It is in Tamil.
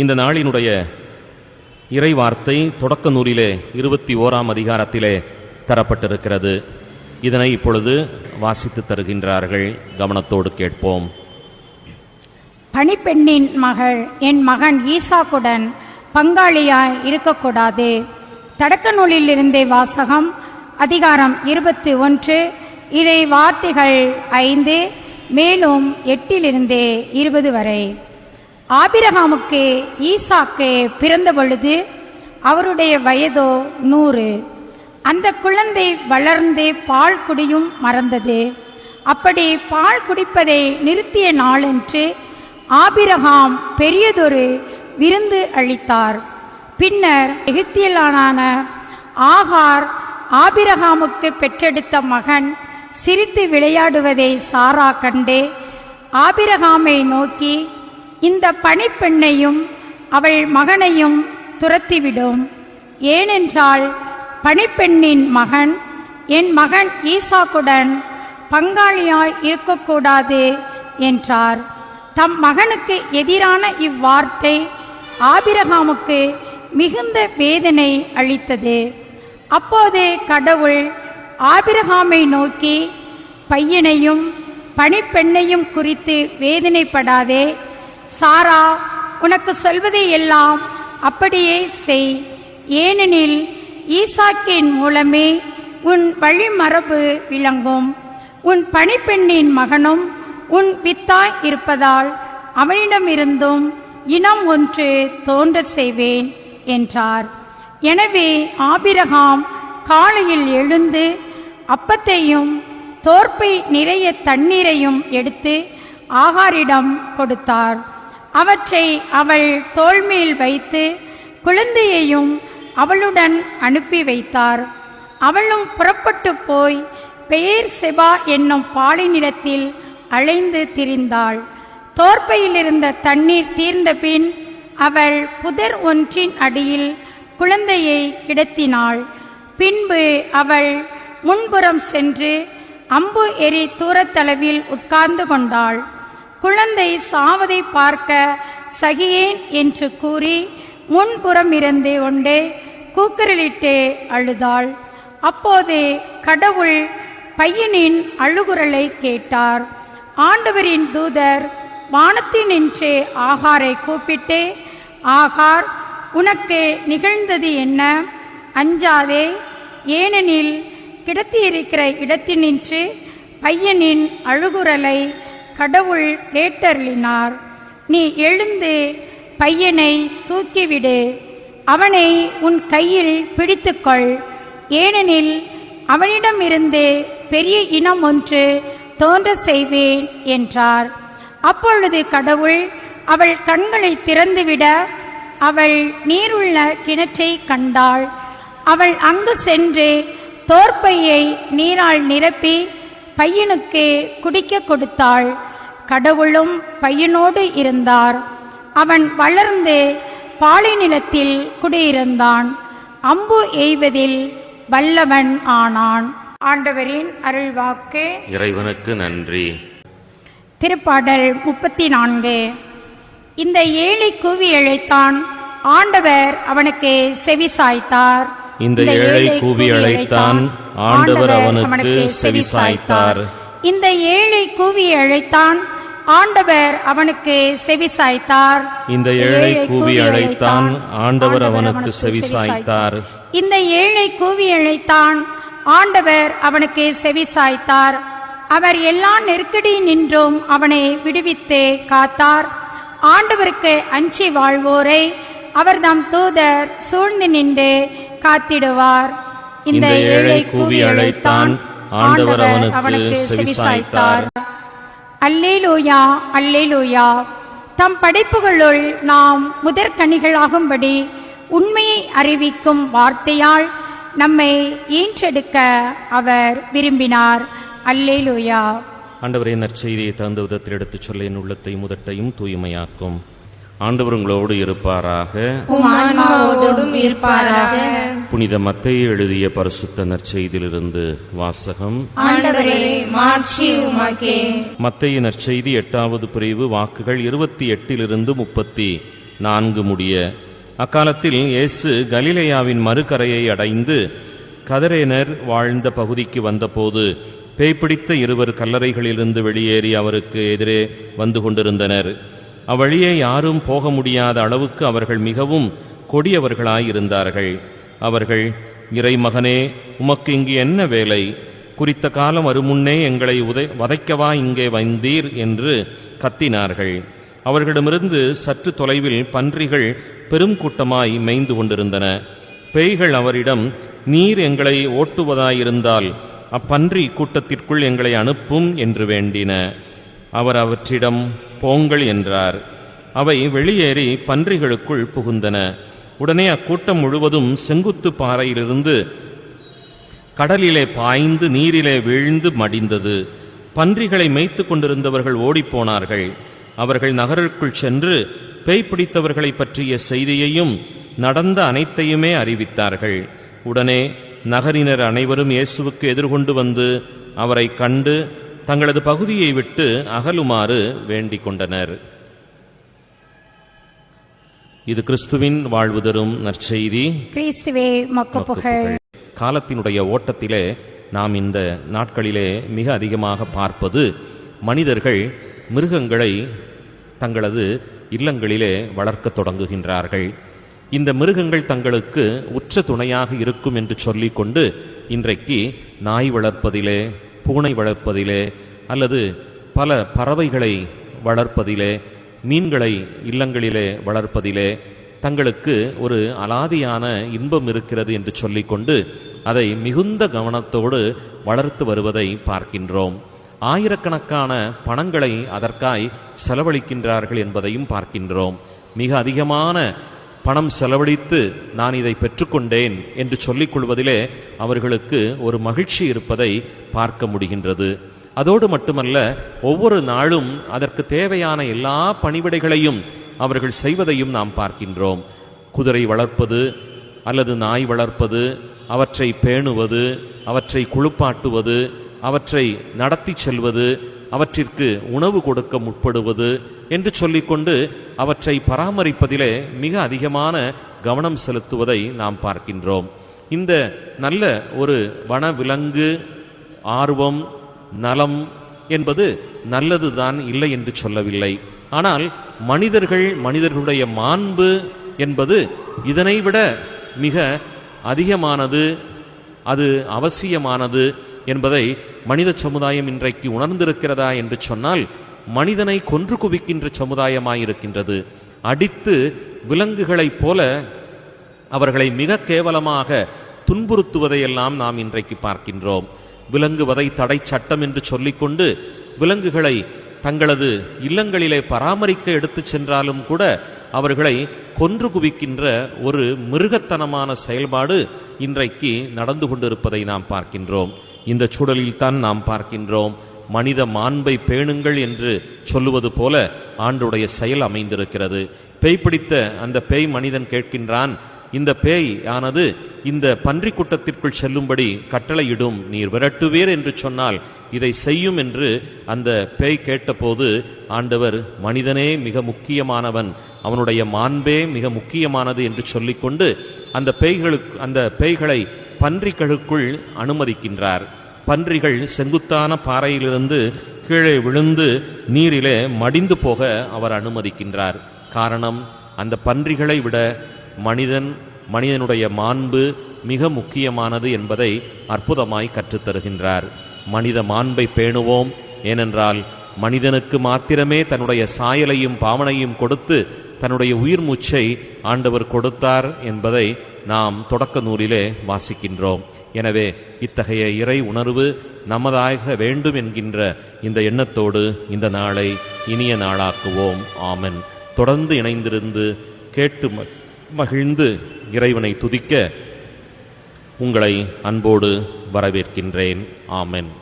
இந்த நாளினுடைய இறை வார்த்தை தொடக்க நூலிலே இருபத்தி ஓராம் அதிகாரத்திலே தரப்பட்டிருக்கிறது. இதனை இப்பொழுது வாசித்து தருகின்றார்கள். கவனத்தோடு கேட்போம். பணிப்பெண்ணின் மகள் என் மகன் ஈசாக்குடன் பங்காளியாய் இருக்கக்கூடாது. தொடக்க நூலிலிருந்தே வாசகம் அதிகாரம் இருபத்தி ஒன்று இறை வார்த்தைகள் ஐந்து மேலும் எட்டிலிருந்தே இருபது வரை. ஆபிரகாமுக்கு ஈசாக்கு பிறந்த பொழுது அவருடைய வயதோ நூறு. அந்த குழந்தை வளர்ந்து பால் குடியும் மறந்தது. அப்படி பால் குடிப்பதை நிறுத்திய நாளன்று ஆபிரகாம் பெரியதொரு விருந்து அளித்தார். பின்னர் எகிப்தியலான ஆகார் ஆபிரகாமுக்கு பெற்றெடுத்த மகன் சிரித்து விளையாடுவதை சாரா கண்டு ஆபிரகாமை நோக்கி இந்த பணிப்பெண்ணையும் அவள் மகனையும் துரத்திவிடும். ஏனென்றால் பணிப்பெண்ணின் மகன் என் மகன் ஈசாக்குடன் பங்காளியாய் இருக்கக்கூடாது என்றார். தம் மகனுக்கு எதிரான இவ்வார்த்தை ஆபிரகாமுக்கு மிகுந்த வேதனை அளித்தது. அப்போது கடவுள் ஆபிரகாமை நோக்கி பையனையும் பணிப்பெண்ணையும் குறித்து வேதனைப்படாதே. சாரா உனக்கு சொல்வதை எல்லாம் அப்படியே செய். ஏனெனில் ஈசாக்கின் மூலமே உன் வழிமரபு விளங்கும். உன் பணிப்பெண்ணின் மகனும் உன் வித்தாய் இருப்பதால் அவனிடமிருந்தும் இனம் ஒன்று தோன்றச் செய்வேன் என்றார். எனவே ஆபிரகாம் காலையில் எழுந்து அப்பத்தையும் தோற்பை நிறைய தண்ணீரையும் எடுத்து ஆகாரிடம் கொடுத்தார். அவற்றை அவள் தோள்மேல் வைத்து குழந்தையையும் அவளுடன் அனுப்பி வைத்தார். அவளும் புறப்பட்டு போய் பெயர் செபா என்னும் பாலினிடத்தில் அலைந்து திரிந்தாள். தோற்பையிலிருந்த தண்ணீர் தீர்ந்த பின் அவள் புதர் ஒன்றின் அடியில் குழந்தையை கிடத்தினாள். பின்பு அவள் முன்புறம் சென்று அம்பு எரி தூரத்தளவில் உட்கார்ந்து கொண்டாள். குழந்தை சாவதை பார்க்க சகியேன் என்று கூறி முன்புறம் இருந்து கொண்டே கூக்குரலிட்டு அழுதாள். அப்போது கடவுள் பையனின் அழுகுரலை கேட்டார். ஆண்டவரின் தூதர் வானத்தினின்றே ஆகாரை கூப்பிட்டே ஆகார் உனக்கு நிகழ்ந்தது என்ன? அஞ்சாதே ஏனெனில் கிடத்தியிருக்கிற இடத்தினின்று பையனின் அழுகுரலை கடவுள் கேட்டருளினார். நீ எழுந்து பையனை தூக்கிவிடு. அவனை உன் கையில் பிடித்துக்கொள். ஏனெனில் அவனிடமிருந்து பெரிய இனம் ஒன்று தோன்ற செய்வேன் என்றார். அப்பொழுது கடவுள் அவள் கண்களை திறந்துவிட அவள் நீருள்ள கிணற்றை கண்டாள். அவள் அங்கு சென்று தோற்பையை நீரால் நிரப்பி பையனுக்கு குடிக்க கொடுத்தாள். கடவுளும் பையனோடு இருந்தார். அவன் வளர்ந்து பாலைநிலத்தில் குடியிருந்தான். அம்பு எய்வதில் வல்லவன் ஆனான். ஆண்டவரின் அருள்வாக்கு. இறைவனுக்கு நன்றி. திருப்பாடல் முப்பத்தி நான்கு இந்த ஏழை கூவி அழைத்தான் ஆண்டவர் அவனுக்கு செவி சாய்த்தார். இந்த ஏழை கூவி அழைத்தான் ஆண்டவர் அவனுக்கு செவி சாய்த்தார். இந்த ஏழை கூவி அழைத்தான் ஆண்டவர் அவனுக்கு செவி சாய்த்தார். இந்த ஏழை கூவி அழைத்தான் ஆண்டவர் அவனுக்கு செவி சாய்த்தார். இந்த ஏழை கூவி அழைத்தான் ஆண்டவர் அவனுக்கு செவி சாய்த்தார். அவர் எல்லா நெருக்கடி நின்றும் அவனை விடுவித்து காத்தார். ஆண்டவருக்கு அஞ்சி வாழ்வோரை அவர் தம் தூதர் சூழ்ந்து நின்று காத்திடுவார். இந்த ஏழை கூவி அழைத்தான் ஆண்டவர் அவனுக்கு செவி சாய்த்தார். அல்லேலூயா அல்லேலூயா. தம் படைப்புகளுள் நாம் முதற்கனிகளாகும்படி உண்மையை அறிவிக்கும் வார்த்தையால் நம்மை ஈன்றெடுக்க அவர் விரும்பினார். அல்லேலூயா. ஆண்டவரே நற்செய்தியை தந்த விதத்தில் எடுத்துச் சொல்ல என் உள்ளத்தை முதட்டையும் தூய்மையாக்கும். ஆண்டவர் உங்களோடு இருப்பாராக. இருப்பாராக. புனித மத்தேயு எழுதிய பரிசுத்த நற்செய்தியிலிருந்து வாசகம். மத்தேயு நற்செய்தி எட்டாவது பிரிவு வாக்குகள் இருபத்தி எட்டிலிருந்து முப்பத்தி நான்கு முடிய. அக்காலத்தில் இயேசு கலிலேயாவின் மறுகரையை அடைந்து கதரேனர் வாழ்ந்த பகுதிக்கு வந்தபோது பேய்பிடித்த இருவர் கல்லறைகளிலிருந்து வெளியேறி அவருக்கு எதிரே வந்து கொண்டிருந்தனர். அவ்வழியே யாரும் போக முடியாத அளவுக்கு அவர்கள் மிகவும் கொடியவர்களாயிருந்தார்கள். அவர்கள் இறைமகனே உமக்கு இங்கு என்ன வேலை? குறித்த காலம் வருமுன்னே எங்களை உதை வதைக்கவா இங்கே வந்தீர்? என்று கத்தினார்கள். அவர்களிடமிருந்து சற்று தொலைவில் பன்றிகள் பெரும் கூட்டமாய் மேய்ந்து கொண்டிருந்தன. பேய்கள் அவரிடம் நீர் எங்களை ஓட்டுவதாயிருந்தால் அப்பன்றி கூட்டத்திற்குள் எங்களை அனுப்பும் என்று வேண்டின. அவர் அவற்றிடம் போங்கள் என்றார். அவை வெளியேறி பன்றிகளுக்குள் புகுந்தன. உடனே அக்கூட்டம் முழுவதும் செங்குத்து பாறையிலிருந்து கடலிலே பாய்ந்து நீரிலே வீழ்ந்து மடிந்தது. பன்றிகளை மேய்த்து கொண்டிருந்தவர்கள் ஓடிப்போனார்கள். அவர்கள் நகருக்குள் சென்று பேய் பிடித்தவர்களை பற்றிய செய்தியையும் நடந்த அனைத்தையுமே அறிவித்தார்கள். உடனே நகரினர் அனைவரும் இயேசுவுக்கு எதிர்கொண்டு வந்து அவரை கண்டு தங்களது பகுதியை விட்டு அகலுமாறு வேண்டிக் கொண்டனர் இது கிறிஸ்துவின் வாழ்வு தரும் நற்செய்தி. கிறிஸ்துவே புகழ். காலத்தினுடைய ஓட்டத்திலே நாம் இந்த நாட்களிலே மிக அதிகமாக பார்ப்பது மனிதர்கள் மிருகங்களை தங்களது இல்லங்களிலே வளர்க்கத் தொடங்குகின்றார்கள். இந்த மிருகங்கள் தங்களுக்கு உற்ற துணையாக இருக்கும் என்று சொல்லிக்கொண்டு இன்றைக்கு நாய் வளர்ப்பதிலே பூனை வளர்ப்பதிலே அல்லது பல பறவைகளை வளர்ப்பதிலே மீன்களை இல்லங்களிலே வளர்ப்பதிலே தங்களுக்கு ஒரு அலாதியான இன்பம் இருக்கிறது என்று சொல்லிக்கொண்டு அதை மிகுந்த கவனத்தோடு வளர்த்து வருவதை பார்க்கின்றோம். ஆயிரக்கணக்கான பணங்களை அதற்காய் செலவழிக்கின்றார்கள் என்பதையும் பார்க்கின்றோம். மிக அதிகமான பணம் செலவழித்து நான் இதை பெற்றுக்கொண்டேன் என்று சொல்லிக் கொள்வதிலே அவர்களுக்கு ஒரு மகிழ்ச்சி இருப்பதை பார்க்க முடிகின்றது. அதோடு மட்டுமல்ல ஒவ்வொரு நாளும் அதற்கு தேவையான எல்லா பணிவிடைகளையும் அவர்கள் செய்வதையும் நாம் பார்க்கின்றோம். குதிரை வளர்ப்பது அல்லது நாய் வளர்ப்பது அவற்றை பேணுவது அவற்றை குளிப்பாட்டுவது அவற்றை நடத்தி செல்வது அவற்றிற்கு உணவு கொடுக்க முற்படுவது என்று சொல்லிக்கொண்டு அவற்றை பராமரிப்பதிலே மிக அதிகமான கவனம் செலுத்துவதை நாம் பார்க்கின்றோம். இந்த நல்ல ஒரு வனவிலங்கு ஆர்வம் நலம் என்பது நல்லதுதான் இல்லை என்று சொல்லவில்லை. ஆனால் மனிதர்கள் மனிதர்களுடைய மாண்பு என்பது இதனை விட மிக அதிகமானது அது அவசியமானது என்பதை மனித சமுதாயம் இன்றைக்கு உணர்ந்திருக்கிறதா என்று சொன்னால் மனிதனை கொன்று குவிக்கின்ற சமுதாயமாயிருக்கின்றது. அடித்து விலங்குகளைப் போல அவர்களை மிக கேவலமாக துன்புறுத்துவதையெல்லாம் நாம் இன்றைக்கு பார்க்கின்றோம். விலங்குவதை தடை சட்டம் என்று சொல்லிக்கொண்டு விலங்குகளை தங்களது இல்லங்களிலே பராமரிக்க எடுத்துச் சென்றாலும் கூட அவர்களை கொன்று குவிக்கின்ற ஒரு மிருகத்தனமான செயல்பாடு இன்றைக்கு நடந்து கொண்டிருப்பதை நாம் பார்க்கின்றோம். இந்த சூழலில்தான் நாம் பார்க்கின்றோம். மனித மாண்பை பேணுங்கள் என்று சொல்லுவது போல ஆண்டுடைய செயல் அமைந்திருக்கிறது. பேய் பிடித்த அந்த பேய் மனிதன் கேட்கின்றான் இந்த பேய் ஆனது இந்த பன்றி கூட்டத்திற்குள் செல்லும்படி கட்டளையிடும் நீர் விரட்டுவீர் என்று சொன்னால் இதை செய்யும் என்று அந்த பேய் கேட்டபோது ஆண்டவர் மனிதனே மிக முக்கியமானவன் அவனுடைய மாண்பே மிக முக்கியமானது என்று சொல்லிக்கொண்டு அந்த பேய்களுக்கு அந்த பேய்களை பன்றிகளுக்குள் அனுமதிக்கின்றார். பன்றிகள் செங்குத்தான பாறையிலிருந்து கீழே விழுந்து நீரிலே மடிந்து போக அவர் அனுமதிக்கின்றார். காரணம் அந்த பன்றிகளை விட மனிதன் மனிதனுடைய மாண்பு மிக முக்கியமானது என்பதை அற்புதமாய் கற்றுத்தருகின்றார் மனித மாண்பை பேணுவோம் ஏனென்றால் மனிதனுக்கு மாத்திரமே தன்னுடைய சாயலையும் பாவனையும் கொடுத்து தன்னுடைய உயிர் மூச்சை ஆண்டவர் கொடுத்தார் என்பதை நாம் தொடக்க நூலிலே வாசிக்கின்றோம். எனவே இத்தகைய இறை உணர்வு நமதாக வேண்டும் என்கின்ற இந்த எண்ணத்தோடு இந்த நாளை இனிய நாளாக்குவோம். ஆமன். தொடர்ந்து இணைந்திருந்து கேட்டு ம- மகிழ்ந்து இறைவனை துதிக்க உங்களை அன்போடு வரவேற்கின்றேன். ஆமென்.